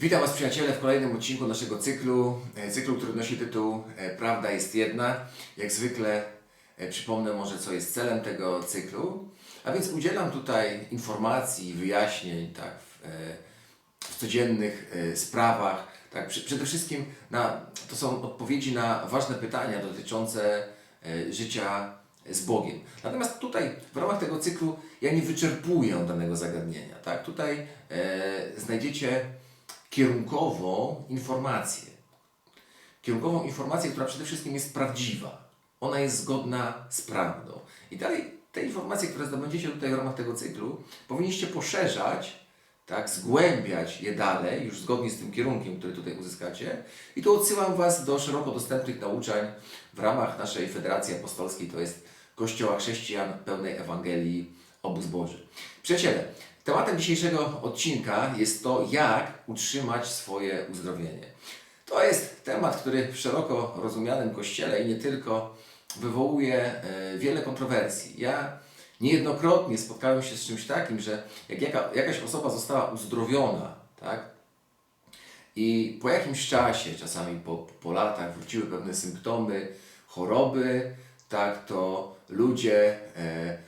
Witam Was przyjaciele w kolejnym odcinku naszego cyklu, e, cyklu, który nosi tytuł e, Prawda jest jedna. Jak zwykle e, przypomnę może co jest celem tego cyklu, a więc udzielam tutaj informacji, wyjaśnień tak, w, w codziennych sprawach. Tak, przede wszystkim na, to są odpowiedzi na ważne pytania dotyczące życia z Bogiem. Natomiast tutaj w ramach tego cyklu ja nie wyczerpuję danego zagadnienia. Tak? Tutaj e, znajdziecie kierunkową informację. Kierunkową informację, która przede wszystkim jest prawdziwa. Ona jest zgodna z prawdą. I dalej te informacje, które zdobędziecie tutaj w ramach tego cyklu, powinniście poszerzać, tak, zgłębiać je dalej, już zgodnie z tym kierunkiem, który tutaj uzyskacie. I tu odsyłam Was do szeroko dostępnych nauczań w ramach naszej Federacji Apostolskiej, to jest Kościoła Chrześcijan pełnej Ewangelii Obóz Boży. Przyjaciele, tematem dzisiejszego odcinka jest to, jak utrzymać swoje uzdrowienie. To jest temat, który w szeroko rozumianym kościele i nie tylko wywołuje e, wiele kontrowersji. Ja niejednokrotnie spotkałem się z czymś takim, że jak jaka, jakaś osoba została uzdrowiona, tak? I po jakimś czasie, czasami po, po latach, wróciły pewne symptomy choroby, tak, to ludzie e,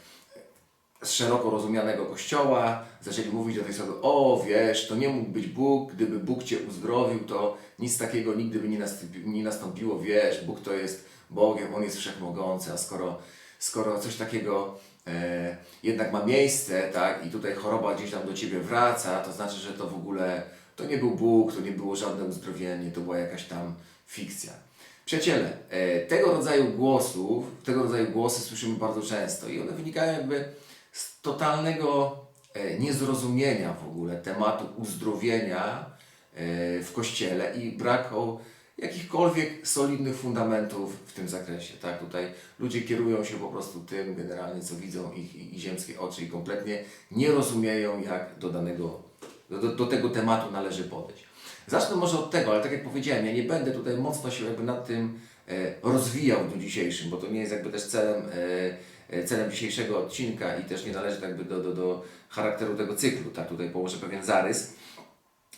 z szeroko rozumianego kościoła zaczęli mówić do tej osoby, o wiesz, to nie mógł być Bóg, gdyby Bóg Cię uzdrowił, to nic takiego nigdy by nie nie nastąpiło, wiesz, Bóg to jest Bogiem, On jest wszechmogący, a skoro, skoro coś takiego e, jednak ma miejsce, tak, i tutaj choroba gdzieś tam do Ciebie wraca, to znaczy, że to w ogóle, to nie był Bóg, to nie było żadne uzdrowienie, to była jakaś tam fikcja. Przyjaciele, e, tego rodzaju głosów, tego rodzaju głosy słyszymy bardzo często i one wynikają jakby z totalnego niezrozumienia w ogóle tematu uzdrowienia e, w Kościele i braku jakichkolwiek solidnych fundamentów w tym zakresie. Tak? Tutaj ludzie kierują się po prostu tym generalnie, co widzą ich, ich ziemskie oczy i kompletnie nie rozumieją, jak do danego, do, do, tego tematu należy podejść. Zacznę może od tego, ale tak jak powiedziałem, ja nie będę tutaj mocno się jakby nad tym e, rozwijał w dniu dzisiejszym, bo to nie jest jakby też celem, e, e, celem dzisiejszego odcinka i też nie należy jakby do, do, do charakteru tego cyklu. Tak, tutaj położę pewien zarys.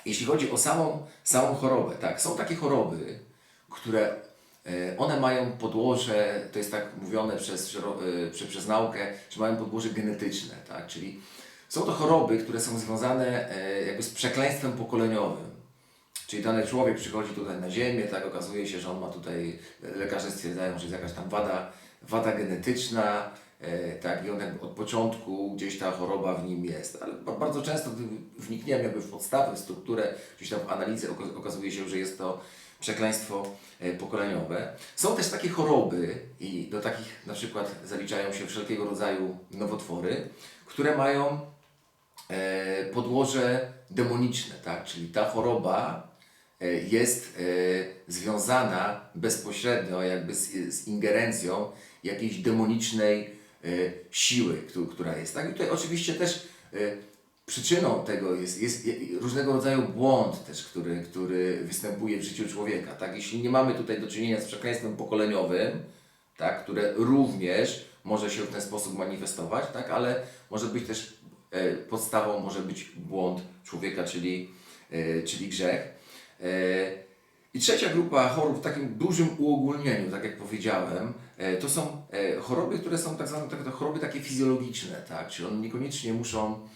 Jeśli chodzi o samą, samą chorobę, tak, są takie choroby, które e, one mają podłoże, to jest tak mówione przez, e, przez, przez naukę, że mają podłoże genetyczne, tak, czyli są to choroby, które są związane e, jakby z przekleństwem pokoleniowym. Czyli dany człowiek przychodzi tutaj na ziemię, tak okazuje się, że on ma tutaj, lekarze stwierdzają, że jest jakaś tam wada, wada genetyczna, e, tak, i on od początku gdzieś ta choroba w nim jest. Ale ba- bardzo często, gdy wnikniemy jakby w podstawę, w strukturę, gdzieś tam w analizę, oka- okazuje się, że jest to przekleństwo e, pokoleniowe. Są też takie choroby i do takich na przykład zaliczają się wszelkiego rodzaju nowotwory, które mają e, podłoże demoniczne, tak? Czyli ta choroba e, jest e, związana bezpośrednio jakby z, z ingerencją jakiejś demonicznej e, siły, któ- która jest. Tak? I tutaj oczywiście też e, przyczyną tego jest, jest je- różnego rodzaju błąd też, który, który występuje w życiu człowieka. Tak? Jeśli nie mamy tutaj do czynienia z przekleństwem pokoleniowym, tak? które również może się w ten sposób manifestować, tak? ale może być też e, podstawą może być błąd człowieka, czyli, e, czyli grzech. E, I trzecia grupa chorób w takim dużym uogólnieniu, tak jak powiedziałem, e, to są e, choroby, które są tak zwane tak, choroby takie fizjologiczne, tak? czyli one niekoniecznie muszą,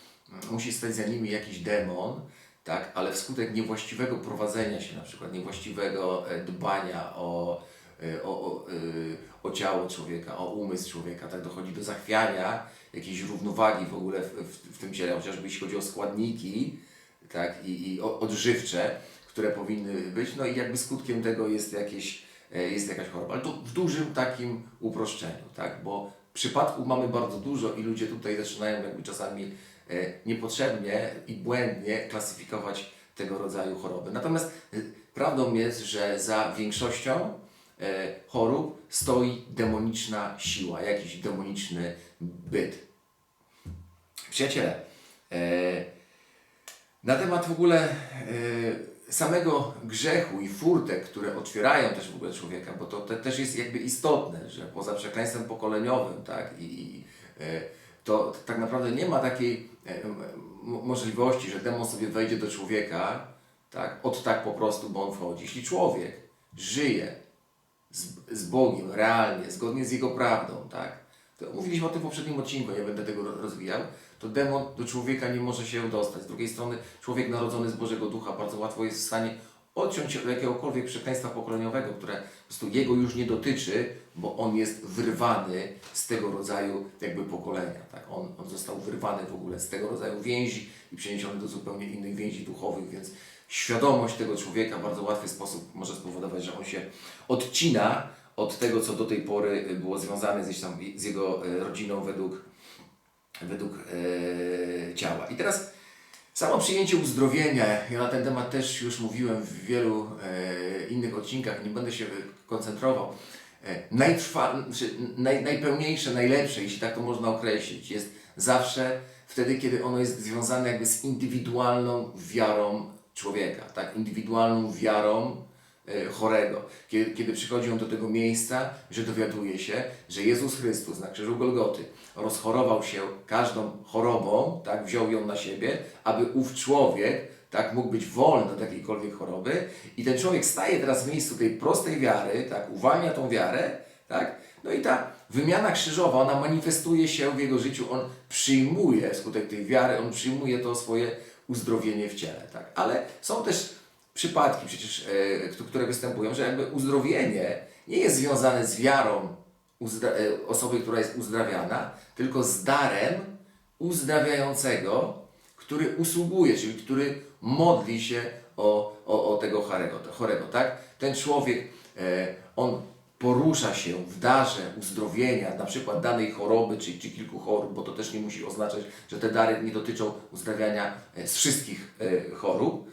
musi stać za nimi jakiś demon, tak? ale wskutek niewłaściwego prowadzenia się, na przykład niewłaściwego e, dbania o, e, o, o, e, o ciało człowieka, o umysł człowieka, tak dochodzi do zachwiania jakiejś równowagi w ogóle w, w, w tym ciele, chociażby jeśli chodzi o składniki tak, i, i odżywcze, które powinny być, no i jakby skutkiem tego jest, jakieś, e, jest jakaś choroba. Ale to w dużym takim uproszczeniu, tak, bo przypadków mamy bardzo dużo i ludzie tutaj zaczynają jakby czasami e, niepotrzebnie i błędnie klasyfikować tego rodzaju choroby. Natomiast e, prawdą jest, że za większością e, chorób stoi demoniczna siła, jakiś demoniczny byt. Przyjaciele, e, na temat w ogóle e, samego grzechu i furtek, które otwierają też w ogóle człowieka, bo to te, też jest jakby istotne, że poza przekleństwem pokoleniowym, tak, i, i e, to tak naprawdę nie ma takiej e, możliwości, że demon sobie wejdzie do człowieka tak? Od tak po prostu, bo on wchodzi. Jeśli człowiek żyje z, z Bogiem realnie, zgodnie z Jego prawdą, tak? To mówiliśmy o tym w poprzednim odcinku, nie będę tego ro- rozwijał. To demon do człowieka nie może się dostać. Z drugiej strony, człowiek narodzony z Bożego Ducha bardzo łatwo jest w stanie odciąć się od jakiegokolwiek przekleństwa pokoleniowego, które po prostu jego już nie dotyczy, bo on jest wyrwany z tego rodzaju jakby pokolenia. Tak? On, on został wyrwany w ogóle z tego rodzaju więzi i przeniesiony do zupełnie innych więzi duchowych, więc świadomość tego człowieka w bardzo łatwy sposób może spowodować, że on się odcina od tego, co do tej pory było związane z, tam, z jego e, rodziną według, według e, ciała. I teraz samo przyjęcie uzdrowienia, ja na ten temat też już mówiłem w wielu e, innych odcinkach, nie będę się koncentrował. E, najtrwa, czy naj, najpełniejsze, najlepsze, jeśli tak to można określić, jest zawsze wtedy, kiedy ono jest związane jakby z indywidualną wiarą człowieka, tak? Indywidualną wiarą chorego. Kiedy, kiedy przychodzi on do tego miejsca, że dowiaduje się, że Jezus Chrystus na krzyżu Golgoty rozchorował się każdą chorobą, tak, wziął ją na siebie, aby ów człowiek tak, mógł być wolny od jakiejkolwiek choroby. I ten człowiek staje teraz w miejscu tej prostej wiary, tak, uwalnia tą wiarę, tak, no i ta wymiana krzyżowa, ona manifestuje się w jego życiu, on przyjmuje wskutek tej wiary, on przyjmuje to swoje uzdrowienie w ciele, tak, ale są też przypadki przecież, e, które występują, że jakby uzdrowienie nie jest związane z wiarą osoby, która jest uzdrawiana, tylko z darem uzdrawiającego, który usługuje, czyli który modli się o, o, o tego chorego, chorego, tak? Ten człowiek, e, on porusza się w darze uzdrowienia, na przykład danej choroby, czy, czy kilku chorób, bo to też nie musi oznaczać, że te dary nie dotyczą uzdrawiania e, z wszystkich e, chorób.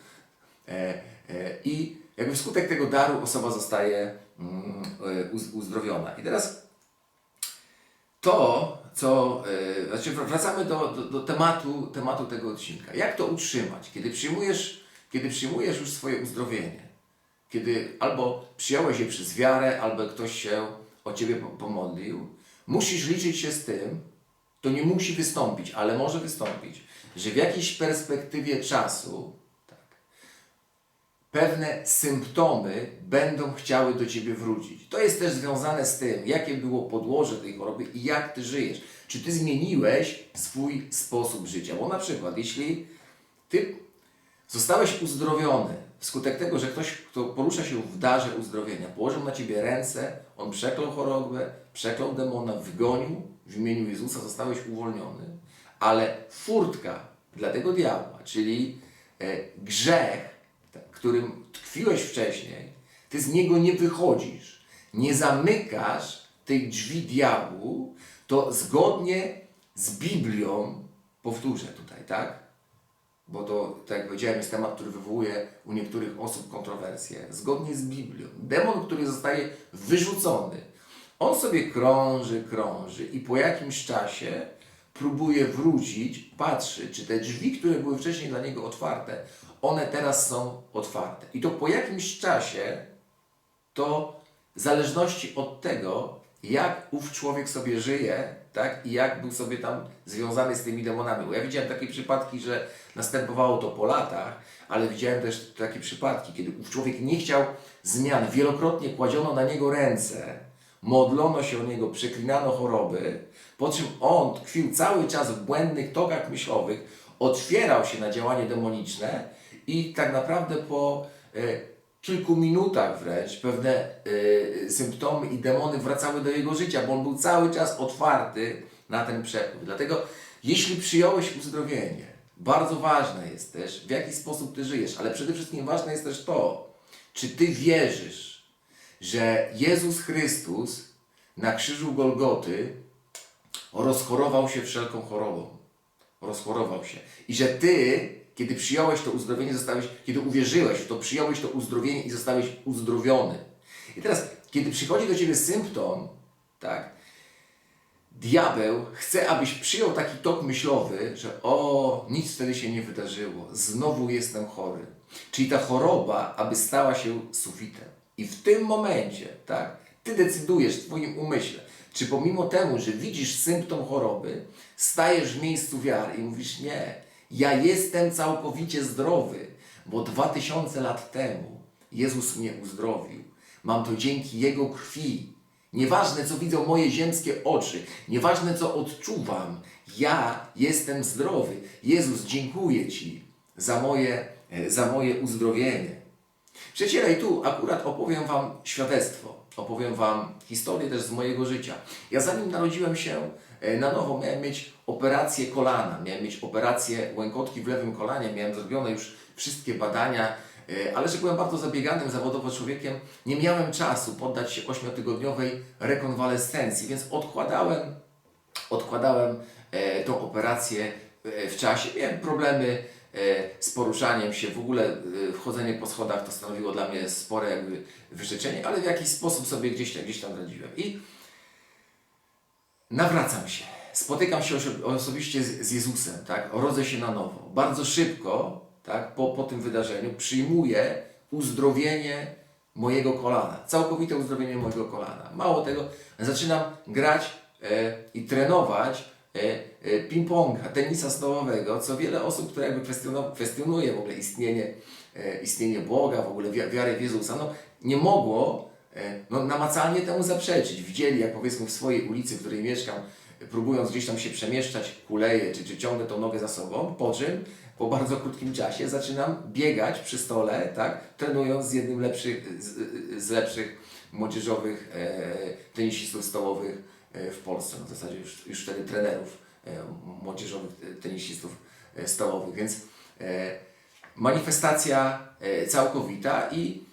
E, e, I jakby wskutek tego daru osoba zostaje mm, e, uz, uzdrowiona. I teraz to, co. Yy, znaczy, wr- wracamy do, do, do tematu, tematu tego odcinka. Jak to utrzymać? Kiedy przyjmujesz, kiedy przyjmujesz już swoje uzdrowienie, kiedy albo przyjąłeś je przez wiarę, albo ktoś się o ciebie po- pomodlił, musisz liczyć się z tym, to nie musi wystąpić, ale może wystąpić, że w jakiejś perspektywie czasu pewne symptomy będą chciały do Ciebie wrócić. To jest też związane z tym, jakie było podłoże tej choroby i jak Ty żyjesz. Czy Ty zmieniłeś swój sposób życia? Bo na przykład, jeśli Ty zostałeś uzdrowiony wskutek tego, że ktoś, kto porusza się w darze uzdrowienia, położył na Ciebie ręce, on przeklął chorobę, przeklął demona, wygonił w imieniu Jezusa, zostałeś uwolniony, ale furtka dla tego diabła, czyli e, grzech, którym tkwiłeś wcześniej, ty z niego nie wychodzisz, nie zamykasz tej drzwi diabłu, to zgodnie z Biblią, powtórzę tutaj, tak? Bo to, tak jak powiedziałem, jest temat, który wywołuje u niektórych osób kontrowersje. Zgodnie z Biblią, demon, który zostaje wyrzucony, on sobie krąży, krąży i po jakimś czasie próbuje wrócić, patrzy, czy te drzwi, które były wcześniej dla niego otwarte, one teraz są otwarte. I to po jakimś czasie to w zależności od tego, jak ów człowiek sobie żyje, tak, i jak był sobie tam związany z tymi demonami. Bo ja widziałem takie przypadki, że następowało to po latach, ale widziałem też takie przypadki, kiedy ów człowiek nie chciał zmian. Wielokrotnie kładziono na niego ręce, modlono się o niego, przeklinano choroby, po czym on tkwił cały czas w błędnych tokach myślowych, otwierał się na działanie demoniczne i tak naprawdę po e, kilku minutach wręcz pewne e, symptomy i demony wracały do jego życia, bo on był cały czas otwarty na ten przepływ. Dlatego jeśli przyjąłeś uzdrowienie, bardzo ważne jest też w jaki sposób ty żyjesz, ale przede wszystkim ważne jest też to, czy ty wierzysz, że Jezus Chrystus na krzyżu Golgoty rozchorował się wszelką chorobą. Rozchorował się. I że ty, kiedy przyjąłeś to uzdrowienie, zostałeś, kiedy uwierzyłeś w to, przyjąłeś to uzdrowienie i zostałeś uzdrowiony. I teraz, kiedy przychodzi do ciebie symptom, tak, diabeł chce, abyś przyjął taki tok myślowy, że o, nic wtedy się nie wydarzyło, znowu jestem chory. Czyli ta choroba, aby stała się sufitem. I w tym momencie, tak, ty decydujesz w twoim umyśle, czy pomimo temu, że widzisz symptom choroby, stajesz w miejscu wiary i mówisz, nie, ja jestem całkowicie zdrowy, bo dwa tysiące lat temu Jezus mnie uzdrowił. Mam to dzięki Jego krwi. Nieważne, co widzą moje ziemskie oczy, nieważne, co odczuwam, ja jestem zdrowy. Jezus, dziękuję Ci za moje, za moje uzdrowienie. Przyjaciele, i tu akurat opowiem Wam świadectwo. Opowiem Wam historię też z mojego życia. Ja zanim narodziłem się e, na nowo, miałem mieć operację kolana, miałem mieć operację łękotki w lewym kolanie, miałem zrobione już wszystkie badania, e, ale że byłem bardzo zabieganym zawodowo człowiekiem, nie miałem czasu poddać się ośmiotygodniowej rekonwalescencji, więc odkładałem, odkładałem e, tą operację w czasie. Miałem problemy z poruszaniem się, w ogóle e, wchodzenie po schodach to stanowiło dla mnie spore jakby wyrzeczenie, ale w jakiś sposób sobie gdzieś, tam- gdzieś tam radziłem. I nawracam się, spotykam się oso- osobiście z, Jezusem, tak? rodzę się na nowo. Bardzo szybko, tak? po, po tym wydarzeniu, przyjmuję uzdrowienie mojego kolana, całkowite uzdrowienie mojego kolana. Mało tego, zaczynam grać e, i trenować e, e, ping-ponga, tenisa stołowego, co wiele osób, które jakby kwestionuje w ogóle istnienie, e, istnienie Boga, w ogóle wi- wiarę w Jezusa, no, nie mogło e, no, namacalnie temu zaprzeczyć. Widzieli, jak powiedzmy w swojej ulicy, w której mieszkam, próbując gdzieś tam się przemieszczać, kuleję, czy, czy ciągnę tą nogę za sobą, po czym po bardzo krótkim czasie zaczynam biegać przy stole, tak, trenując z jednym lepszych, z, z lepszych młodzieżowych e, tenisistów stołowych e, w Polsce. No, w zasadzie już, już wtedy trenerów e, młodzieżowych e, tenisistów e, stołowych, więc e, manifestacja e, całkowita i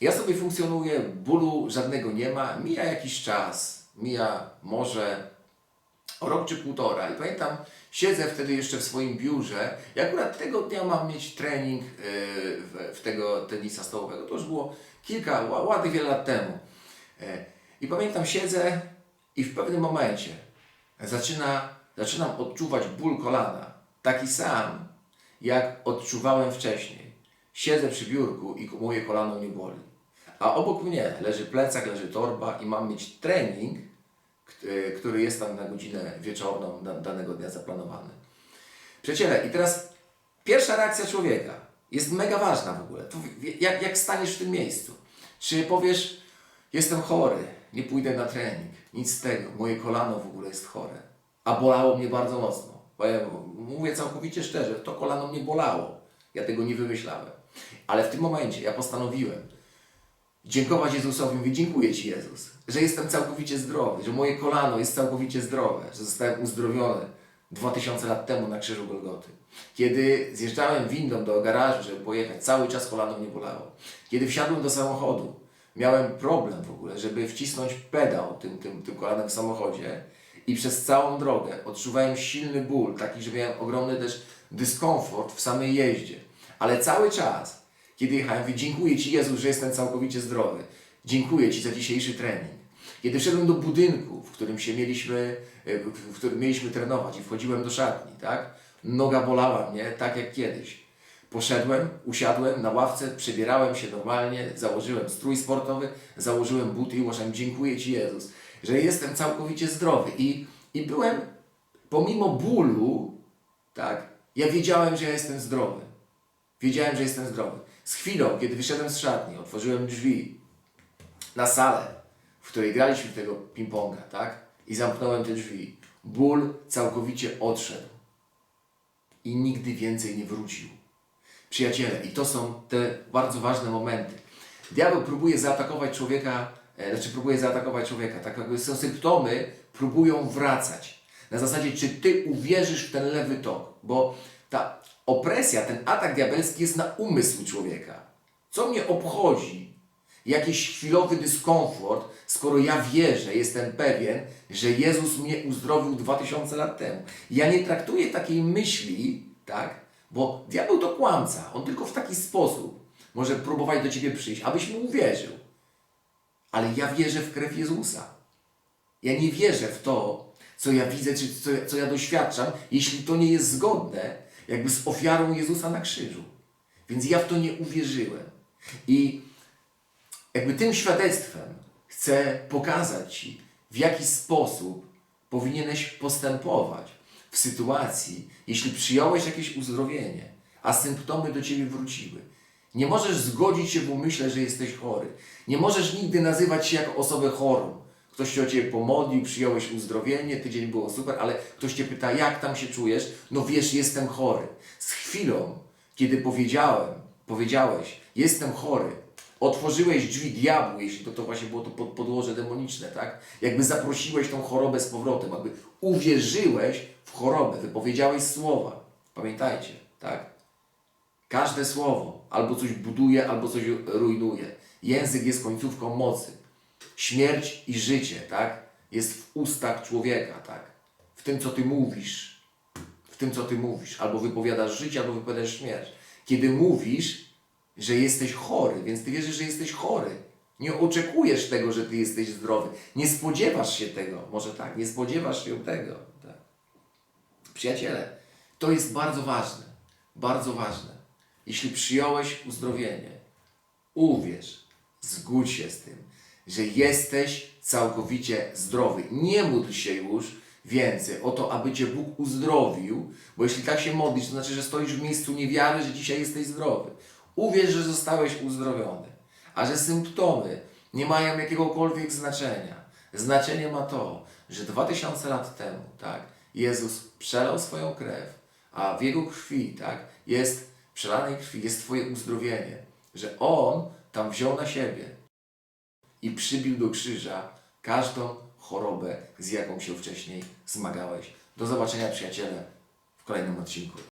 ja sobie funkcjonuję, bólu żadnego nie ma, mija jakiś czas, mija może rok czy półtora i pamiętam, siedzę wtedy jeszcze w swoim biurze i akurat tego dnia mam mieć trening w, tego tenisa stołowego. To już było kilka, ła- ładnych wiele lat temu. E, I pamiętam, siedzę i w pewnym momencie zaczyna, zaczynam odczuwać ból kolana. Taki sam, jak odczuwałem wcześniej. Siedzę przy biurku i moje kolano nie boli. A obok mnie leży plecak, leży torba i mam mieć trening, który jest tam na godzinę wieczorną da- danego dnia zaplanowany. Przyjaciele, i teraz pierwsza reakcja człowieka jest mega ważna w ogóle. Jak, jak staniesz w tym miejscu? Czy powiesz, jestem chory, nie pójdę na trening, nic z tego, moje kolano w ogóle jest chore, a bolało mnie bardzo mocno. Bo ja mówię całkowicie szczerze, to kolano mnie bolało, ja tego nie wymyślałem. Ale w tym momencie ja postanowiłem, dziękować Jezusowi. Mówię, dziękuję Ci Jezus, że jestem całkowicie zdrowy, że moje kolano jest całkowicie zdrowe, że zostałem uzdrowiony 2000 lat temu na krzyżu Golgoty. Kiedy zjeżdżałem windą do garażu, żeby pojechać, cały czas kolano mnie bolało. Kiedy wsiadłem do samochodu, miałem problem w ogóle, żeby wcisnąć pedał tym, tym, tym kolanem w samochodzie i przez całą drogę odczuwałem silny ból, taki, że miałem ogromny też dyskomfort w samej jeździe. Ale cały czas, kiedy jechałem, mówię, dziękuję Ci Jezu, że jestem całkowicie zdrowy. Dziękuję Ci za dzisiejszy trening. Kiedy wszedłem do budynku, w którym się mieliśmy, e, w którym mieliśmy trenować i wchodziłem do szatni, tak? Noga bolała mnie, tak jak kiedyś. Poszedłem, usiadłem na ławce, przebierałem się normalnie, założyłem strój sportowy, założyłem buty i ułożyłem, dziękuję Ci Jezus, że jestem całkowicie zdrowy. I, i byłem, pomimo bólu, tak, ja wiedziałem, że ja jestem zdrowy. Wiedziałem, że jestem zdrowy. Z chwilą, kiedy wyszedłem z szatni, otworzyłem drzwi na salę, w której graliśmy tego ping-ponga, tak? I zamknąłem te drzwi. Ból całkowicie odszedł. I nigdy więcej nie wrócił. Przyjaciele, i to są te bardzo ważne momenty. Diabeł próbuje zaatakować człowieka, e, znaczy próbuje zaatakować człowieka, tak jakby są symptomy, próbują wracać. Na zasadzie, czy ty uwierzysz w ten lewy tok, bo ta opresja, ten atak diabelski jest na umysł człowieka. Co mnie obchodzi jakiś chwilowy dyskomfort, skoro ja wierzę, jestem pewien, że Jezus mnie uzdrowił 2000 lat temu. Ja nie traktuję takiej myśli, tak, bo diabeł to kłamca. On tylko w taki sposób może próbować do ciebie przyjść, abyś mu uwierzył. Ale ja wierzę w krew Jezusa. Ja nie wierzę w to, co ja widzę, czy co, co ja doświadczam, jeśli to nie jest zgodne jakby z ofiarą Jezusa na krzyżu. Więc ja w to nie uwierzyłem. I jakby tym świadectwem chcę pokazać Ci, w jaki sposób powinieneś postępować w sytuacji, jeśli przyjąłeś jakieś uzdrowienie, a symptomy do Ciebie wróciły. Nie możesz zgodzić się w umyśle, że jesteś chory. Nie możesz nigdy nazywać się jako osobę chorą. Ktoś się o Ciebie pomodlił, przyjąłeś uzdrowienie, tydzień było super, ale ktoś Cię pyta, jak tam się czujesz? No wiesz, jestem chory. Z chwilą, kiedy powiedziałem, powiedziałeś, jestem chory, otworzyłeś drzwi diabłu, jeśli to, to właśnie było to pod, podłoże demoniczne, tak? Jakby zaprosiłeś tą chorobę z powrotem, jakby uwierzyłeś w chorobę, wypowiedziałeś słowa. Pamiętajcie, tak? Każde słowo albo coś buduje, albo coś rujnuje. Język jest końcówką mocy. Śmierć i życie, tak? Jest w ustach człowieka, tak? W tym, co ty mówisz. W tym, co ty mówisz. Albo wypowiadasz życie, albo wypowiadasz śmierć. Kiedy mówisz, że jesteś chory, więc ty wierzysz, że jesteś chory. Nie oczekujesz tego, że ty jesteś zdrowy. Nie spodziewasz się tego. Może tak, nie spodziewasz się tego. Tak. Przyjaciele, to jest bardzo ważne. Bardzo ważne. Jeśli przyjąłeś uzdrowienie, uwierz, zgódź się z tym, że jesteś całkowicie zdrowy. Nie módl się już więcej o to, aby Cię Bóg uzdrowił, bo jeśli tak się modlisz, to znaczy, że stoisz w miejscu niewiary, że dzisiaj jesteś zdrowy. Uwierz, że zostałeś uzdrowiony, a że symptomy nie mają jakiegokolwiek znaczenia. Znaczenie ma to, że 2000 lat temu, tak, Jezus przelał swoją krew, a w Jego krwi, tak, jest przelanej krwi, jest Twoje uzdrowienie, że On tam wziął na siebie i przybił do krzyża każdą chorobę, z jaką się wcześniej zmagałeś. Do zobaczenia, przyjaciele, w kolejnym odcinku.